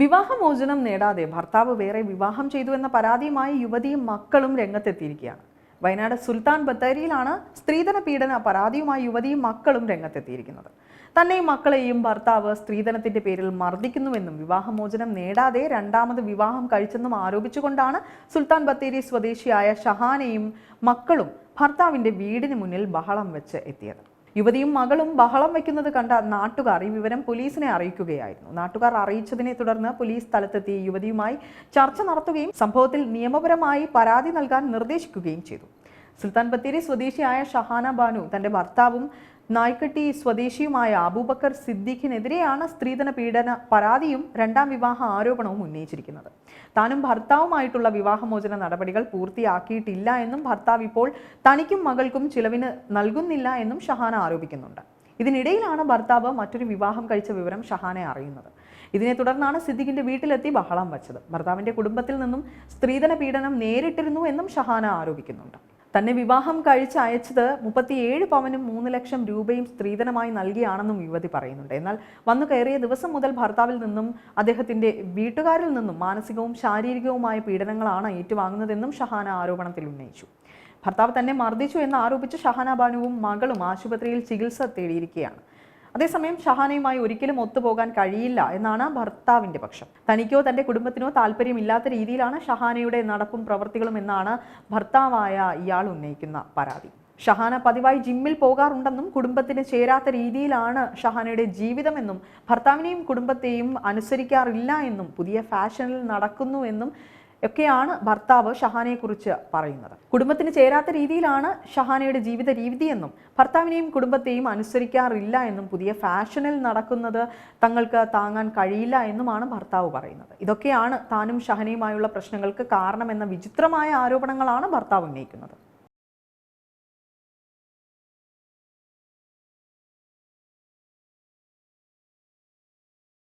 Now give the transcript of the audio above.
വിവാഹമോചനം നേടാതെ ഭർത്താവ് വേറെ വിവാഹം ചെയ്തു എന്ന പരാതിയുമായി യുവതിയും മക്കളും രംഗത്തെത്തിയിരിക്കുകയാണ്. വയനാട് സുൽത്താൻ ബത്തേരിയിലാണ് സ്ത്രീധന പീഡന പരാതിയുമായി യുവതിയും മക്കളും രംഗത്തെത്തിയിരിക്കുന്നത്. തന്നെയും മക്കളെയും ഭർത്താവ് സ്ത്രീധനത്തിന്റെ പേരിൽ മർദ്ദിക്കുന്നുവെന്നും വിവാഹമോചനം നേടാതെ രണ്ടാമത് വിവാഹം കഴിച്ചെന്നും ആരോപിച്ചുകൊണ്ടാണ് സുൽത്താൻ ബത്തേരി സ്വദേശിയായ ഷഹാനയും മക്കളും ഭർത്താവിന്റെ വീടിന് മുന്നിൽ ബഹളം വെച്ച് എത്തിയത്. യുവതിയും മകളും ബഹളം വയ്ക്കുന്നത് കണ്ട നാട്ടുകാർ ഈ വിവരം പോലീസിനെ അറിയിക്കുകയായിരുന്നു. നാട്ടുകാർ അറിയിച്ചതിനെ തുടർന്ന് പോലീസ് സ്ഥലത്തെത്തി യുവതിയുമായി ചർച്ച നടത്തുകയും സംഭവത്തിൽ നിയമപരമായി പരാതി നൽകാൻ നിർദ്ദേശിക്കുകയും ചെയ്തു. സുൽത്താൻ ബത്തേരി സ്വദേശിയായ ഷഹാന ബാനു തന്റെ ഭർത്താവും നായ്ക്കട്ടി സ്വദേശിയുമായ അബൂബക്കർ സിദ്ദീഖിനെതിരെയാണ് സ്ത്രീധന പീഡന പരാതിയും രണ്ടാം വിവാഹ ആരോപണവും ഉന്നയിച്ചിരിക്കുന്നത്. താനും ഭർത്താവുമായിട്ടുള്ള വിവാഹമോചന നടപടികൾ പൂർത്തിയാക്കിയിട്ടില്ല എന്നും ഭർത്താവ് ഇപ്പോൾ തനിക്കും മകൾക്കും ചിലവിന് നൽകുന്നില്ല എന്നും ഷഹാന ആരോപിക്കുന്നുണ്ട്. ഇതിനിടയിലാണ് ഭർത്താവ് മറ്റൊരു വിവാഹം കഴിച്ച വിവരം ഷഹാനെ അറിയുന്നത്. ഇതിനെ തുടർന്നാണ് സിദ്ദിഖിന്റെ വീട്ടിലെത്തി ബഹളം വച്ചത്. ഭർത്താവിന്റെ കുടുംബത്തിൽ നിന്നും സ്ത്രീധന പീഡനം നേരിട്ടിരുന്നു എന്നും ഷഹാന ആരോപിക്കുന്നുണ്ട്. തന്നെ വിവാഹം കഴിച്ച് അയച്ചത് മുപ്പത്തിയേഴ് പവനും മൂന്ന് ലക്ഷം രൂപയും സ്ത്രീധനമായി നൽകിയാണെന്നും യുവതി പറയുന്നുണ്ട്. എന്നാൽ വന്നു കയറിയ ദിവസം മുതൽ ഭർത്താവിൽ നിന്നും അദ്ദേഹത്തിന്റെ വീട്ടുകാരിൽ നിന്നും മാനസികവും ശാരീരികവുമായ പീഡനങ്ങളാണ് ഏറ്റുവാങ്ങുന്നതെന്നും ഷഹാന ആരോപണത്തിൽ ഉന്നയിച്ചു. ഭർത്താവ് തന്നെ മർദ്ദിച്ചു എന്ന് ആരോപിച്ച് ഷഹാന ബാനുവും മകളും ആശുപത്രിയിൽ ചികിത്സ തേടിയിരിക്കുകയാണ്. അതേസമയം ഷഹാനയുമായി ഒരിക്കലും ഒത്തുപോകാൻ കഴിയില്ല എന്നാണ് ഭർത്താവിന്റെ പക്ഷം. തനിക്കോ തന്റെ കുടുംബത്തിനോ താല്പര്യമില്ലാത്ത രീതിയിലാണ് ഷഹാനയുടെ നടപ്പും പ്രവൃത്തികളും എന്നാണ് ഭർത്താവായ ഇയാൾ ഉന്നയിക്കുന്ന പരാതി. ഷഹാന പതിവായി ജിമ്മിൽ പോകാറുണ്ടെന്നും കുടുംബത്തിന് ചേരാത്ത രീതിയിലാണ് ഷഹാനയുടെ ജീവിതമെന്നും ഭർത്താവിനെയും കുടുംബത്തെയും അനുസരിക്കാറില്ല എന്നും പുതിയ ഫാഷനിൽ നടക്കുന്നു എന്നും ഒക്കെയാണ് ഭർത്താവ് ഷഹാനയെക്കുറിച്ച് പറയുന്നത്. കുടുംബത്തിന് ചേരാത്ത രീതിയിലാണ് ഷഹാനയുടെ ജീവിത രീതിയെന്നും ഭർത്താവിനെയും കുടുംബത്തെയും അനുസരിക്കാറില്ല എന്നും പുതിയ ഫാഷനിൽ നടക്കുന്നത് തങ്ങൾക്ക് താങ്ങാൻ കഴിയില്ല എന്നുമാണ് ഭർത്താവ് പറയുന്നത്. ഇതൊക്കെയാണ് താനും ഷഹനയുമായുള്ള പ്രശ്നങ്ങൾക്ക് കാരണമെന്ന വിചിത്രമായ ആരോപണങ്ങളാണ് ഭർത്താവ് ഉന്നയിക്കുന്നത്.